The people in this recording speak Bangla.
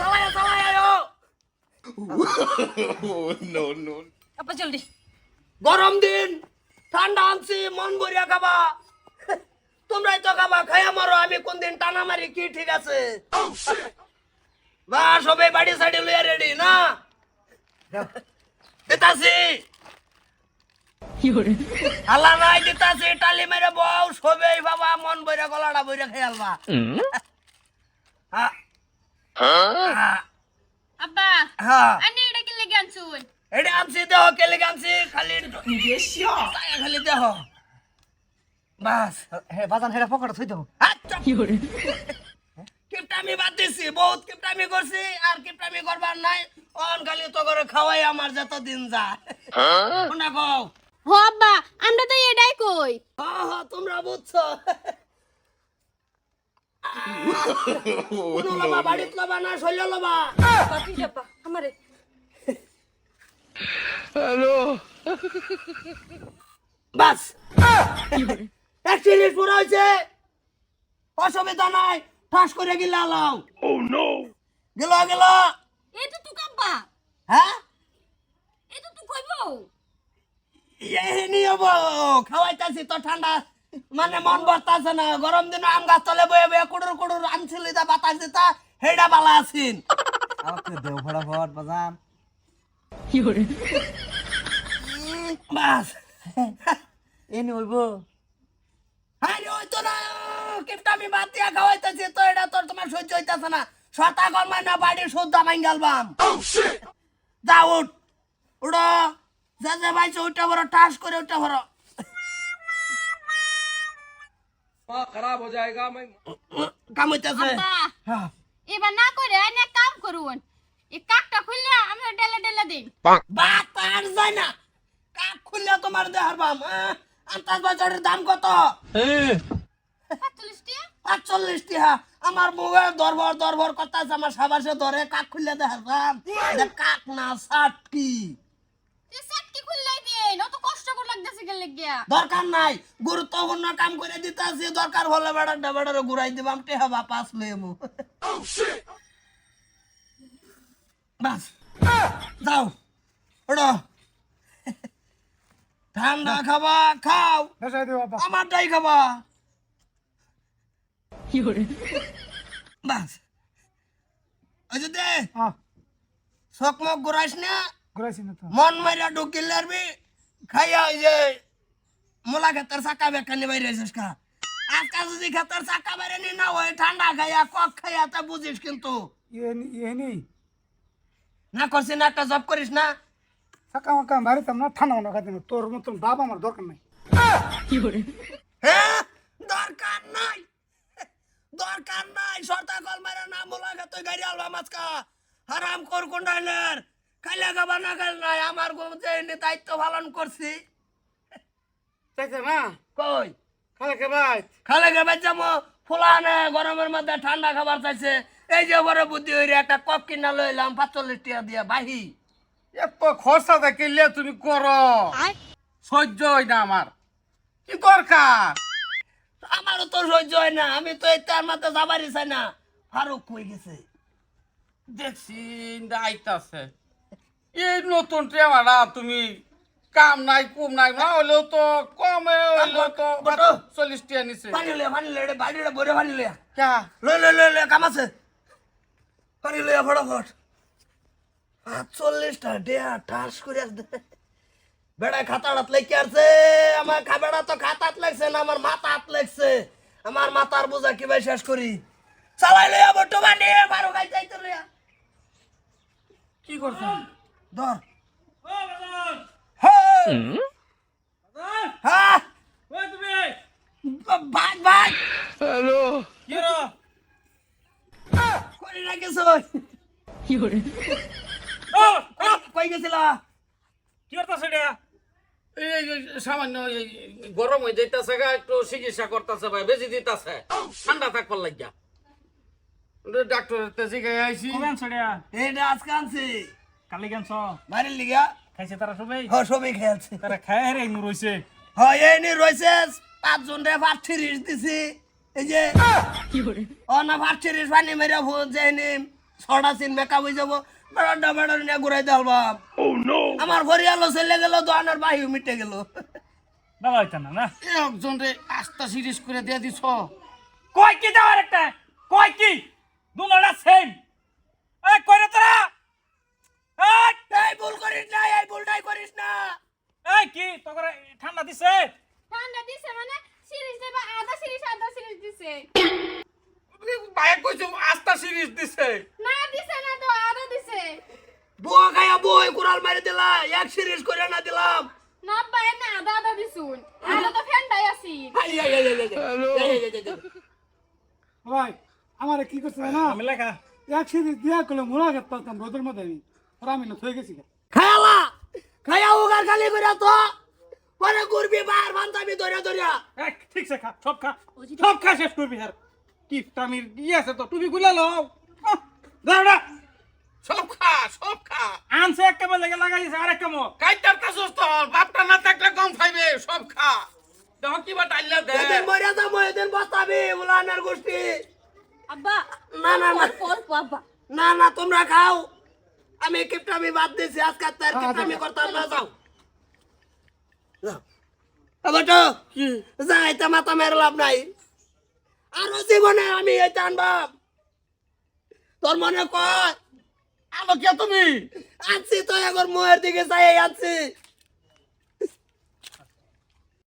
চালায়া চালায়া no, no. আপা জলদি গরম দিন ঠান্ডা আনছি মন ভরিয়া খাবা। তোমরাই তো খাবা খাইয়া মারো আমি কোন দিন টানা মারি কি ঠিক আছে? বা সবাই বাড়ি সাড়ি লইয়া রেডি না? দিতাছি। আল্লাহ নাই দিতাছি টালি মেরে বউ সবেই বাবা মন বইরা গলাটা বইরা খেয়ালবা আব্বা হ্যাঁ আনি এটা কি লেগে আনছুন এটা আনছি দেহ কেলে আনছি খালি তায়া খালি দেহ বাস হে বাজান হেরা পকেটে থই দেব আচ্ছা কিপটামি বাদ দিছি বহুত কিপটামি করছি আর কিপটামি করবার নাই অন খালি তো করে খাওয়াই আমার যত দিন যায় কোনটা কও হো আব্বা আমরা তো এটাই কই হ হ তোমরা বুঝছ কোনো লবা বাড়িত লবা না শৈল লবা। পাটি যাবা আমারে বাস। এক পুরো হয়েছে। অসুবিধা নাই। ঠাস করে গিলা লাও। ও নো গেল গেল। এই তো হ্যাঁ? এই তো তুই কইব। এহেনি হব খাওয়াইতাছি তো ঠান্ডা মানে মন বসতাছে না। গরম দিন আম গাছ তলে বয়ে বয়ে কুড়ুর কুড়ুর আনছিলি তা বাতাস দিতা হেডা বালা আছিন। আমাকে দেও ফটাফট বাজান। বাস। এনে হইব আরে ওই তো না কিপটা আমি বাদ দিয়া খাওয়াইতেছি তো এটা তোর তোমার সহ্য হইতাছে না। শতা কর্মায় না বাড়ির শুদ্ধ মাইঙ্গালবাম যা উঠ। উড়ো। যা যা ভাইছে ওইটা বড় টাস করে ওইটা বড় খারাপ হয়ে যায়গা আমি কাম হইতাছে এবার না করে না কাম করুন এই কাকটা খুললে আমি ডেলা ডেলা দেই বা আর যায় না কাক খুললে তোমার দেহার বাম আন্তাজ বাজারের দাম কত আটচল্লিশ টিহা আমার মুখে দরবর দরবর কথা আছে আমার সাবাসে কাক খুললে দেহার কাক না সাটকি সাটকি খুললে লাগতেছে গিয়া দরকার নাই। গুরুত্বপূর্ণ কাম করে দিতে আসি দরকার হলে বেড়া ঘুরাই দিবাম টেহা বা পাস লইমু। বাস। যাও। ওড়ো। ঠান্ডা খাবা খাও। আমারটাই খাবা। বাস। ওই যে দে। মুখ ঘুরাইস না? ঘুরাইছি না মন মাইরা ঢুকিল খাইয়া ওই যে মোলা খেতার চাকা বেকানি বাইরে আছিস কা আজকাল যদি খেতার চাকা বাইরে নি না ওই ঠান্ডা খাইয়া কক খাইয়া তা বুঝিস কিন্তু। এনে এনে না। করছিস না একটা জব করিস না। সাকা মাকা মারিতাম না ঠান্ডা মানা খাইতাম। তোর মতন বাবা আমার দরকার নাই। হ্যাঁ দরকার নাই। দরকার নাই সর্তা কল মারা না মোলা খেতে গাড়ি আলবা মাছকা হারাম কর কোন্ডাইলের খাইলে খাবা না খাইলে নাই আমার যে এনে দায়িত্ব পালন করছি। চাইছে না? কই? খালে ভাই খালে গে বাচ্চামো ফুলানে গরমের মধ্যে ঠান্ডা খাবার চাইছে। এই যে বড় বুদ্ধি হইরে একটা কপ কিনা লইলাম পাঁচচল্লিশ টাকা দিয়া বাহি। এত খরচা দেখিলে তুমি করো। সহ্য হয় না আমার। কি দরকার? আমারও তো সহ্য হয় না আমি তো এই তার মাথা যাবারই চাই না। ফারুক কই গেছে? দেখছি আইতাছে। এই নতুন টেমারা তুমি কাম নাই কুম নাই না হলেও তো কমে হইলেও তো? চল্লিশ টাকা নিছে। পানি লইয়া পানি লইয়া বাড়িটা বরে পানি লইয়া। ক্যা? লই লই লই লই কাম আছে। পানি লইয়া ফটাফট। আটচল্লিশটা ডেয়া ঠাস করে দে বেড়া খাতাড়াত লেগে আসছে আমার খাবেড়া তো খাতাত লাগছে না আমার মাথাত লাগছে। আমার মাথার বোঝা কীভাবে শেষ করি? চালাই লইয়া বানি বারো গাই যাইতে লইয়া। কি করছেন? ধর। হ্যাঁ? ভাই করি কিছু কই গেছিলা? এই, সামান্য গরম হয়ে যাইতাছে গা একটু চিকিৎসা করতেছে ভাই বেশি দিতেছে। ঠান্ডা থাকবার লাগিয়া। ডাক্তারের আইছি। এইটা আজকে আনছি। কালি কেন বাড়ির লিগা খাইছে তারা সবাই হ সবই খেয়েছে তারা খায় রে নু রইছে হয় এই নি রয়েছে পাঁচজন রে পাঁচ তিরিশ দিছি। এই যে ও না পাঁচ তিরিশ পানি মেরে ভোজ যে নি ছটা সিন মেকআপ হয়ে যাব। বেড়াটা বেড়া নিয়ে ঘুরাই দেলবাম আমার ঘরিয়ালো ছেলে গেল দোয়ানোর বাহিও মিটে গেল। বাবা হইতা না। না একজন রে আস্তা সিরিজ করে দিয়ে দিছ। কয় কি দেওয়ার একটা? কয় কি? দুনোটা সেম এই কইরে তোরা। ভুল করিস না এই ভুলটাই করিস না। এই কি ঠান্ডা দিছে? ঠান্ডা দিছে মানে সিরিজ দেবা আধা সিরিজ আধা সিরিজ দিছে। বাইক কইছো আস্তা সিরিজ দিছে? না দিছে না তো আধা দিছে। বুয়া বই কুড়াল মারি দিলা এক সিরিজ করে না দিলাম। না না আধা আধা দিছুন। হ্যাঁ? আধা তো আছি হ্যাঁ, ভাই আমারে কি করছে না আমি লেখা। এক সিরিজ দিয়া কলম মোড়া গেত পাতাম রোদের মধ্যে আমি না থয়ে গেছি। খায়ালা খায়া উগার খালি করে তো পরে ঘুরবি বার বান্ধাবি ধরে এক ঠিক খা সব খা। সব খা শেষ করবি আর কি টামির ইয়ে আছে তো তুমি গুলা লও। সব খা সব খা। আনছে এক কামে লেগে লাগাইছে আর এক কামো কাইটার তো বাপটা না থাকলে কম খাইবে সব খা। দেখো কি বা টাইলা দে যেদিন মরিয়া যাব এদিন বস্তাবি উলানের গোষ্ঠী। আব্বা না না না। আব্বা। না না তোমরা খাও। আমি কিপটা, আমি বাদ দিছি আজকে তার কিপটা আমি করতাম না, যাও। যাও। যাই তো মাথা মেরে লাভ নাই। আরও জীবনে আমি এটা আনবাম তোর মনে কয় আলো কে তুমি? আনছি তো, এখন মোয়ের দিকে যাই, আনছি।